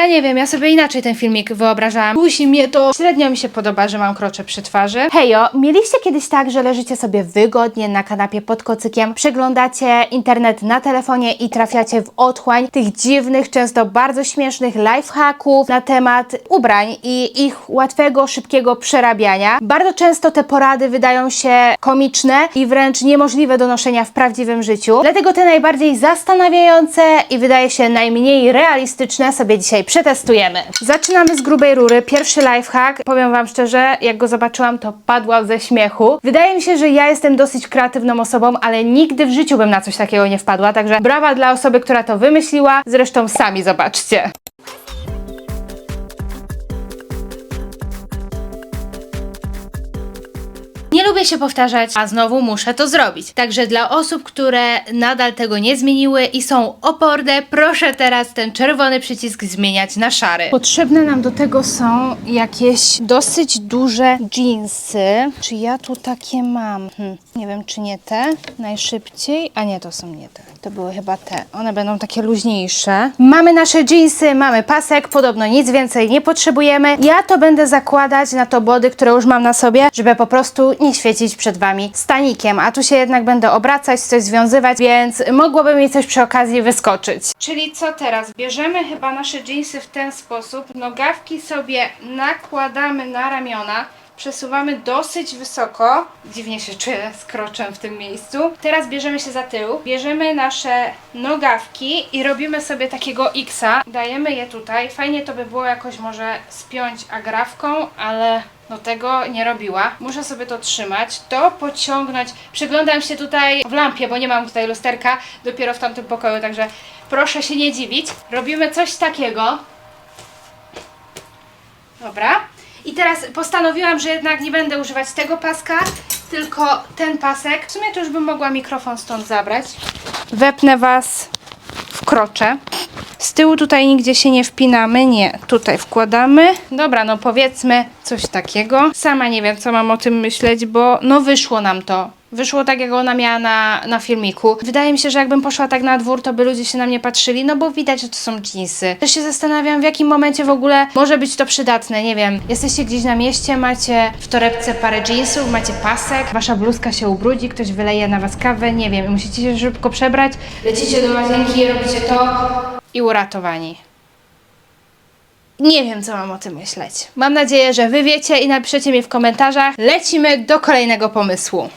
Ja nie wiem, ja sobie inaczej ten filmik wyobrażałam. Musi mnie to... Średnio mi się podoba, że mam krocze przy twarzy. Hejo, mieliście kiedyś tak, że leżycie sobie wygodnie na kanapie pod kocykiem, przeglądacie internet na telefonie i trafiacie w otchłań tych dziwnych, często bardzo śmiesznych lifehacków na temat ubrań i ich łatwego, szybkiego przerabiania. Bardzo często te porady wydają się komiczne i wręcz niemożliwe do noszenia w prawdziwym życiu. Dlatego te najbardziej zastanawiające i wydaje się najmniej realistyczne sobie dzisiaj przetestujemy. Zaczynamy z grubej rury. Pierwszy lifehack. Powiem Wam szczerze, jak go zobaczyłam, to padłam ze śmiechu. Wydaje mi się, że ja jestem dosyć kreatywną osobą, ale nigdy w życiu bym na coś takiego nie wpadła. Także brawa dla osoby, która to wymyśliła. Zresztą sami zobaczcie. Nie lubię się powtarzać, a znowu muszę to zrobić. Także dla osób, które nadal tego nie zmieniły i są oporne, proszę teraz ten czerwony przycisk zmieniać na szary. Potrzebne nam do tego są jakieś dosyć duże jeansy. Czy ja tu takie mam? Hm. Nie wiem, czy nie te. Najszybciej. A nie, to są nie te. To były chyba te. One będą takie luźniejsze. Mamy nasze jeansy, mamy pasek. Podobno nic więcej nie potrzebujemy. Ja to będę zakładać na to body, które już mam na sobie, żeby po prostu nie świecić przed Wami stanikiem. A tu się jednak będę obracać, coś związywać, więc mogłoby mi coś przy okazji wyskoczyć. Czyli co teraz? Bierzemy chyba nasze jeansy w ten sposób. Nogawki sobie nakładamy na ramiona. Przesuwamy dosyć wysoko. Dziwnie się czuję z kroczem w tym miejscu. Teraz bierzemy się za tył, bierzemy nasze nogawki i robimy sobie takiego X-a. Dajemy je tutaj. Fajnie to by było jakoś może spiąć agrafką, ale no tego nie robiła. Muszę sobie to trzymać, to pociągnąć. Przyglądam się tutaj w lampie, bo nie mam tutaj lusterka, dopiero w tamtym pokoju, także proszę się nie dziwić. Robimy coś takiego. Dobra. I teraz postanowiłam, że jednak nie będę używać tego paska, tylko ten pasek. W sumie to już bym mogła mikrofon stąd zabrać. Wepnę Was w krocze. Z tyłu tutaj nigdzie się nie wpinamy, nie. Tutaj wkładamy. Dobra, no powiedzmy coś takiego. Sama nie wiem, co mam o tym myśleć, bo no wyszło nam to. Wyszło tak, jak ona miała na, na filmiku. Wydaje mi się, że jakbym poszła tak na dwór, to by ludzie się na mnie patrzyli, no bo widać, że to są jeansy. Też się zastanawiam, w jakim momencie w ogóle może być to przydatne, nie wiem. Jesteście gdzieś na mieście, macie w torebce parę jeansów, macie pasek, wasza bluzka się ubrudzi, ktoś wyleje na was kawę, nie wiem, musicie się szybko przebrać, lecicie do łazienki, robicie to i uratowani. Nie wiem, co mam o tym myśleć. Mam nadzieję, że wy wiecie i napiszecie mi w komentarzach. Lecimy do kolejnego pomysłu.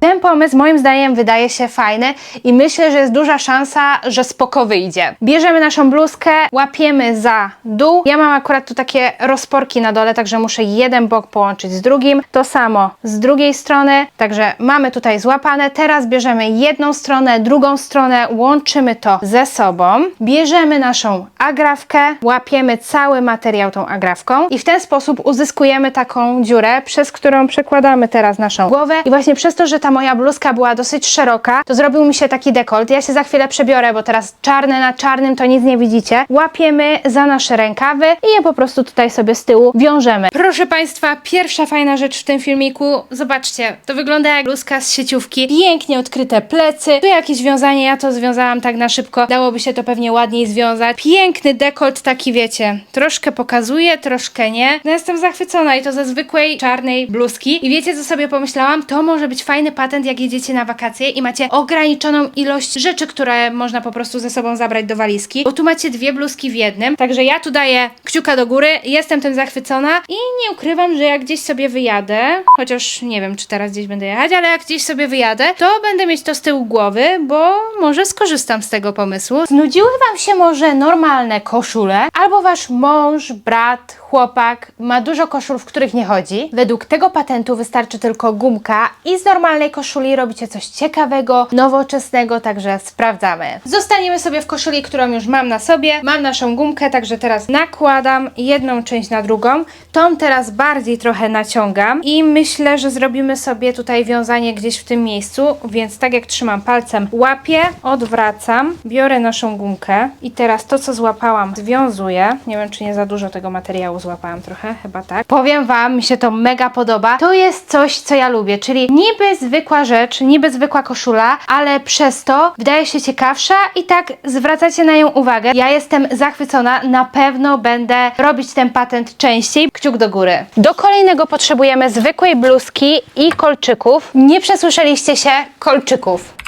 で Pomysł moim zdaniem wydaje się fajny i myślę, że jest duża szansa, że spoko wyjdzie. Bierzemy naszą bluzkę, łapiemy za dół. Ja mam akurat tu takie rozporki na dole, także muszę jeden bok połączyć z drugim. To samo z drugiej strony, także mamy tutaj złapane. Teraz bierzemy jedną stronę, drugą stronę, łączymy to ze sobą. Bierzemy naszą agrafkę, łapiemy cały materiał tą agrafką i w ten sposób uzyskujemy taką dziurę, przez którą przekładamy teraz naszą głowę i właśnie przez to, że ta moja bluzka była dosyć szeroka, to zrobił mi się taki dekolt. Ja się za chwilę przebiorę, bo teraz czarne na czarnym to nic nie widzicie. Łapiemy za nasze rękawy i je po prostu tutaj sobie z tyłu wiążemy. Proszę Państwa, pierwsza fajna rzecz w tym filmiku. Zobaczcie, to wygląda jak bluzka z sieciówki. Pięknie odkryte plecy. Tu jakieś wiązanie, ja to związałam tak na szybko. Dałoby się to pewnie ładniej związać. Piękny dekolt taki, wiecie, troszkę pokazuje, troszkę nie. No jestem zachwycona i to ze zwykłej czarnej bluzki. I wiecie co sobie pomyślałam? To może być fajny patent, jak jedziecie na wakacje i macie ograniczoną ilość rzeczy, które można po prostu ze sobą zabrać do walizki. Bo tu macie dwie bluzki w jednym. Także ja tu daję kciuka do góry, jestem tym zachwycona i nie ukrywam, że jak gdzieś sobie wyjadę, chociaż nie wiem, czy teraz gdzieś będę jechać, ale jak gdzieś sobie wyjadę, to będę mieć to z tyłu głowy, bo może skorzystam z tego pomysłu. Znudziły Wam się może normalne koszule, albo Wasz mąż, brat, chłopak ma dużo koszul, w których nie chodzi. Według tego patentu wystarczy tylko gumka i z normalnej koszuli robicie coś ciekawego, nowoczesnego, także sprawdzamy. Zostaniemy sobie w koszuli, którą już mam na sobie. Mam naszą gumkę, także teraz nakładam jedną część na drugą. Tą teraz bardziej trochę naciągam i myślę, że zrobimy sobie tutaj wiązanie gdzieś w tym miejscu, więc tak jak trzymam palcem, łapię, odwracam, biorę naszą gumkę i teraz to, co złapałam, związuję. Nie wiem, czy nie za dużo tego materiału złapałam trochę, chyba tak. Powiem Wam, mi się to mega podoba. To jest coś, co ja lubię, czyli niby zwykła rzecz, niby zwykła koszula, ale przez to wydaje się ciekawsza i tak zwracacie na nią uwagę. Ja jestem zachwycona, na pewno będę robić ten patent częściej. Kciuk do góry. Do kolejnego potrzebujemy zwykłej bluzki i kolczyków. Nie przesłyszeliście się, kolczyków.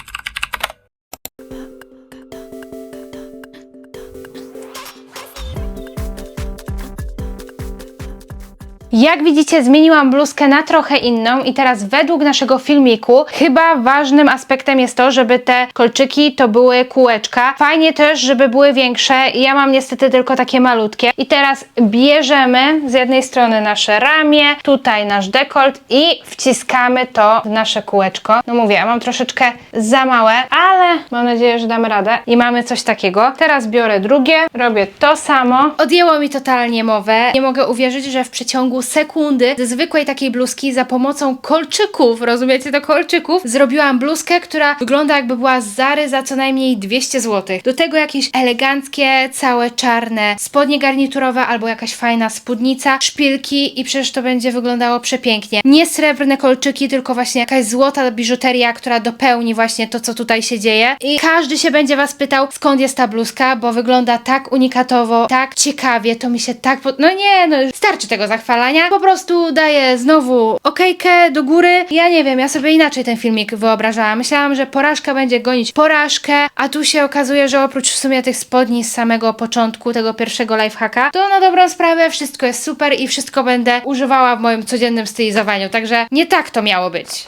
Jak widzicie, zmieniłam bluzkę na trochę inną i teraz według naszego filmiku chyba ważnym aspektem jest to, żeby te kolczyki to były kółeczka. Fajnie też, żeby były większe. Ja mam niestety tylko takie malutkie. I teraz bierzemy z jednej strony nasze ramię, tutaj nasz dekolt i wciskamy to w nasze kółeczko. No mówię, ja mam troszeczkę za małe, ale mam nadzieję, że damy radę. I mamy coś takiego. Teraz biorę drugie, robię to samo. Odjęło mi totalnie mowę. Nie mogę uwierzyć, że w przeciągu sekundy ze zwykłej takiej bluzki za pomocą kolczyków, rozumiecie to kolczyków, zrobiłam bluzkę, która wygląda jakby była z Zary za co najmniej 200 zł. Do tego jakieś eleganckie, całe czarne spodnie garniturowe albo jakaś fajna spódnica, szpilki i przecież to będzie wyglądało przepięknie. Nie srebrne kolczyki, tylko właśnie jakaś złota biżuteria, która dopełni właśnie to, co tutaj się dzieje. I każdy się będzie was pytał, skąd jest ta bluzka, bo wygląda tak unikatowo, tak ciekawie, to mi się tak... No nie, no starczy tego zachwalania. Po prostu daję znowu okejkę do góry. Ja nie wiem, ja sobie inaczej ten filmik wyobrażałam. Myślałam, że porażka będzie gonić porażkę, a tu się okazuje, że oprócz w sumie tych spodni z samego początku tego pierwszego lifehacka, to na dobrą sprawę wszystko jest super i wszystko będę używała w moim codziennym stylizowaniu. Także nie tak to miało być.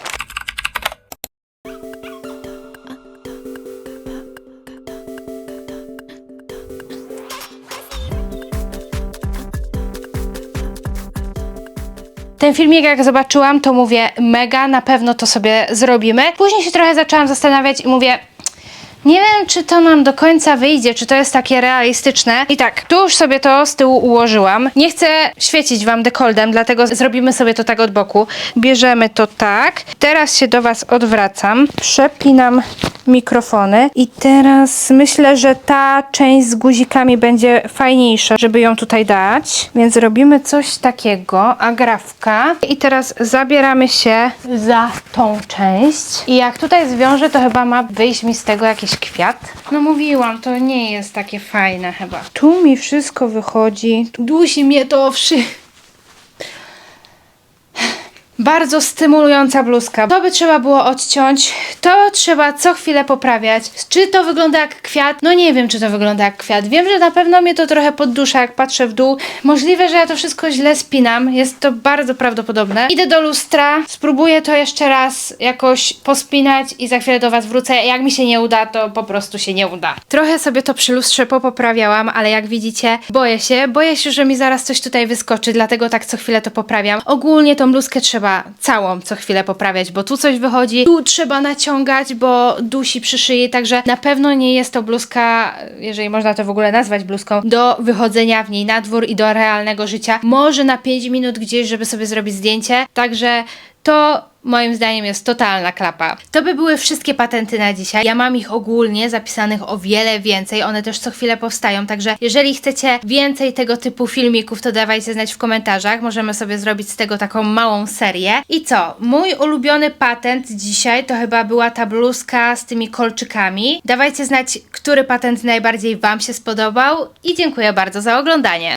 Ten filmik jak zobaczyłam, to mówię mega, na pewno to sobie zrobimy. Później się trochę zaczęłam zastanawiać i mówię, nie wiem, czy to nam do końca wyjdzie, czy to jest takie realistyczne. I tak, tu już sobie to z tyłu ułożyłam. Nie chcę świecić Wam dekoldem, dlatego zrobimy sobie to tak od boku. Bierzemy to tak. Teraz się do Was odwracam. Przepinam mikrofony. I teraz myślę, że ta część z guzikami będzie fajniejsza, żeby ją tutaj dać. Więc robimy coś takiego, agrafka. I teraz zabieramy się za tą część. I jak tutaj zwiążę, to chyba ma wyjść mi z tego jakiś kwiat. No mówiłam, to nie jest takie fajne chyba. Tu mi wszystko wychodzi. Dusi mnie to wszy... Bardzo stymulująca bluzka. To by trzeba było odciąć. To trzeba co chwilę poprawiać. Czy to wygląda jak kwiat? No nie wiem, czy to wygląda jak kwiat. Wiem, że na pewno mnie to trochę poddusza, jak patrzę w dół. Możliwe, że ja to wszystko źle spinam. Jest to bardzo prawdopodobne. Idę do lustra, spróbuję to jeszcze raz jakoś pospinać i za chwilę do Was wrócę. Jak mi się nie uda, to po prostu się nie uda. Trochę sobie to przy lustrze popoprawiałam, ale jak widzicie, boję się. Boję się, że mi zaraz coś tutaj wyskoczy, dlatego tak co chwilę to poprawiam. Ogólnie tą bluzkę całą co chwilę poprawiać, bo tu coś wychodzi, tu trzeba naciągać, bo dusi przy szyi, także na pewno nie jest to bluzka, jeżeli można to w ogóle nazwać bluzką, do wychodzenia w niej na dwór i do realnego życia. Może na 5 minut gdzieś, żeby sobie zrobić zdjęcie, także to moim zdaniem jest totalna klapa. To by były wszystkie patenty na dzisiaj. Ja mam ich ogólnie zapisanych o wiele więcej. One też co chwilę powstają, także jeżeli chcecie więcej tego typu filmików, to dawajcie znać w komentarzach. Możemy sobie zrobić z tego taką małą serię. I co? Mój ulubiony patent dzisiaj to chyba była ta bluzka z tymi kolczykami. Dawajcie znać, który patent najbardziej Wam się spodobał i dziękuję bardzo za oglądanie.